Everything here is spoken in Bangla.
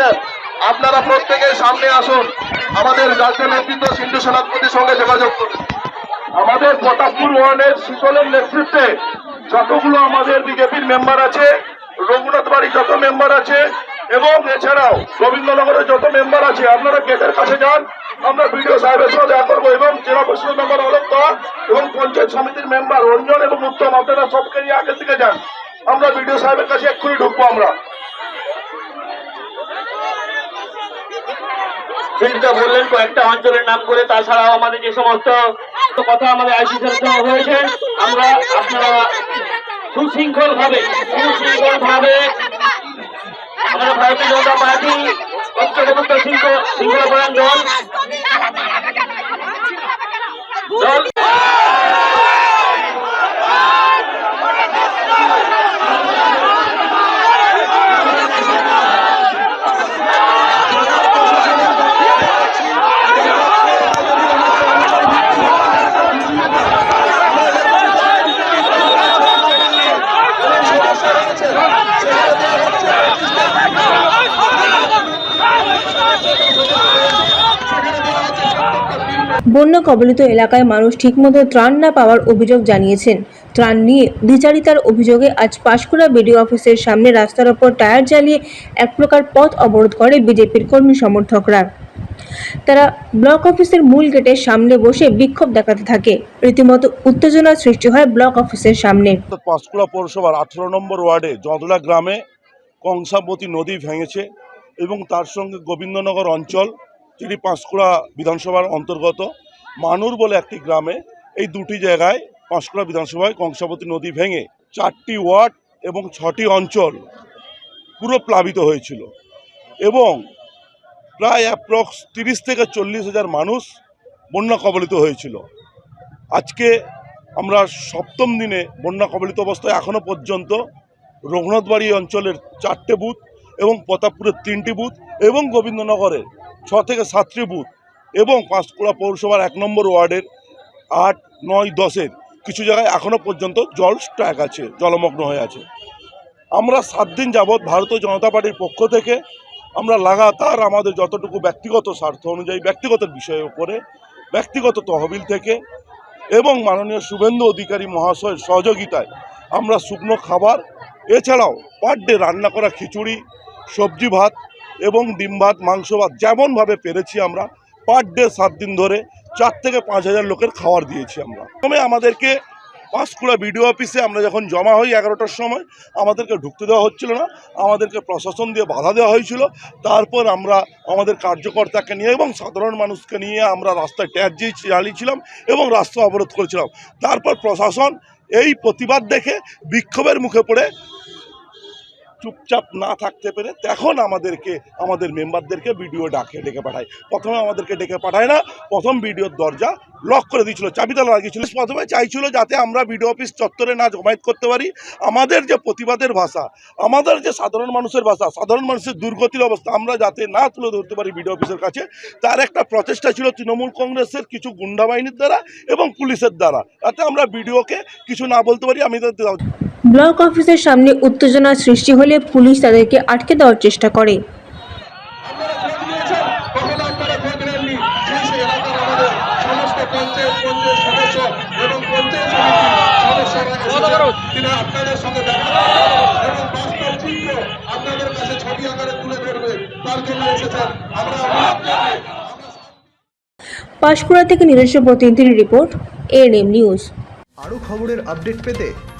এসেছেন আপনারা প্রত্যেকে সামনে আসুন। আমাদের রাজ্য নেতৃত্ব সিন্ধু সেনাপতির সঙ্গে যোগাযোগ করুন। আমাদের প্রতাপপুর ওয়ার্ডের শীতলের নেতৃত্বে যতগুলো আমাদের বিজেপির মেম্বার আছে, রঘুনাথ বাড়ি যত মেম্বার আছে, এবং এছাড়াও রবীন্দ্রনগরের যত মেম্বার আছে, আপনারা গেটের কাছে যান, আমরা বিডিও সাহেবের সঙ্গে দেখা করব, এবং জেলা পরিষদ মেম্বার অলোক এবং পঞ্চায়েত সমিতির মেম্বার রঞ্জন এবং উত্তম, আপনারা সবকে নিয়ে আগের দিকে যান। আমরা বিডিও সাহেবের কাছে এক্ষুনি ঢুকবো আমরা। সেটা বললেন, কয়েকটা অঞ্চলের নাম করে তাছাড়াও আমাদের যে সমস্ত কথা আমাদের আইসিসের হয়েছে, আমরা আপনারা সুশৃঙ্খল ভাবে সুশৃঙ্খল ভাবে আমরা ভারতীয় জনতা পার্টি, ঐক্যবদ্ধ শৃঙ্খল দল দল বন্যা কবলিত এলাকায় মানুষ ঠিকমতো ত্রাণ না পাওয়ার অভিযোগ জানিয়েছেন। ত্রাণ নিয়ে দ্বিচারিতার অভিযোগে আজ পাঁশকুড়া বিডিও অফিসের সামনে রাস্তার ওপর টায়ার জ্বালিয়ে এক প্রকার পথ অবরোধ করে বিজেপির কর্মী সমর্থকরা। তারা ব্লক অফিসের মূল গেটের সামনে বসে বিক্ষোভ দেখাতে থাকে। রীতিমতো উত্তেজনার সৃষ্টি হয় ব্লক অফিসের সামনে। পাঁশকুড়া পৌরসভার আঠেরো নম্বর ওয়ার্ডে জদলা গ্রামে কংসাবতী নদী ভেঙেছে। এবং তার সঙ্গে গোবিন্দনগর অঞ্চল যেটি পাঁশকুড়া বিধানসভার অন্তর্গত, মানুর বলে একটি গ্রামে এই দুটি জায়গায় পাঁশকুড়া বিধানসভায় কংসাবতী নদী ভেঙে চারটি ওয়ার্ড এবং ছটি অঞ্চল পুরো প্লাবিত হয়েছিল এবং প্রায় অ্যাপ্রক্স তিরিশ থেকে চল্লিশ হাজার মানুষ বন্যা কবলিত হয়েছিল। আজকে আমরা সপ্তম দিনে বন্যা কবলিত অবস্থায় এখনও পর্যন্ত রঘুনাথবাড়ি অঞ্চলের চারটে বুথ এবং প্রতাপপুরের তিনটি বুথ এবং গোবিন্দনগরের ছ থেকে সাতটি বুথ এবং পাঁশকুড়া পৌরসভার এক নম্বর ওয়ার্ডের আট, নয়, দশের কিছু জায়গায় এখনও পর্যন্ত জল স্ট্যাক আছে, জলমগ্ন হয়ে আছে। আমরা সাত দিন যাবৎ ভারতীয় জনতা পার্টির পক্ষ থেকে আমরা লাগাতার আমাদের যতটুকু ব্যক্তিগত স্বার্থ অনুযায়ী, ব্যক্তিগত বিষয়ের উপরে, ব্যক্তিগত তহবিল থেকে এবং মাননীয় শুভেন্দু অধিকারী মহাশয়ের সহযোগিতায় আমরা শুকনো খাবার, এছাড়াও পার ডে রান্না করা খিচুড়ি সবজি ভাত এবং ডিম ভাত, মাংস ভাত যেমনভাবে পেরেছি আমরা পার ডে সাত দিন ধরে চার থেকে পাঁচ হাজার লোকের খাবার দিয়েছি আমরা। প্রথমে আমাদেরকে পাঁশকুড়া বিডিও অফিসে আমরা যখন জমা হই এগারোটার সময়, আমাদেরকে ঢুকতে দেওয়া হচ্ছিল না, আমাদেরকে প্রশাসন দিয়ে বাধা দেওয়া হয়েছিল। তারপর আমরা আমাদের কার্যকর্তাকে নিয়ে এবং সাধারণ মানুষকে নিয়ে আমরা রাস্তায় ট্যাচ দিয়ে চালিয়েছিলাম এবং রাস্তা অবরোধ করেছিলাম। তারপর প্রশাসন এই প্রতিবাদ দেখে বিক্ষোভের মুখে পড়ে চুপচাপ না থাকতে পেরে তখন আমাদেরকে, আমাদের মেম্বারদেরকে ভিডিও ডাকে, ডেকে পাঠায়। প্রথমে আমাদেরকে ডেকে পাঠায় না, প্রথম ভিডিওর দরজা লক করে দিয়েছিল চাবিতালা লাগিয়েছিল। প্রথমে চাইছিল যাতে আমরা ভিডিও অফিস চত্বরে না জমায়েত করতে পারি। আমাদের যে প্রতিবাদের ভাষা, আমাদের যে সাধারণ মানুষের ভাষা, সাধারণ মানুষের দুর্গতির অবস্থা, আমরা যাতে না তুলে ধরতে পারি ভিডিও অফিসের কাছে, তার একটা প্রচেষ্টা ছিল তৃণমূল কংগ্রেসের কিছু গুন্ডা বাহিনীর দ্বারা এবং পুলিশের দ্বারা। যাতে আমরা ভিডিওকে কিছু না বলতে পারি, আমি ব্লক অফিসের সামনে উত্তেজনার সৃষ্টি হলে পুলিশ তাদেরকে আটকে দেওয়ার চেষ্টা করে। আপনাদের পাঁশকুড়া থেকে নিজস্ব প্রতিনিধির রিপোর্ট এএনএম নিউজ। আরও খবরের আপডেট পেতে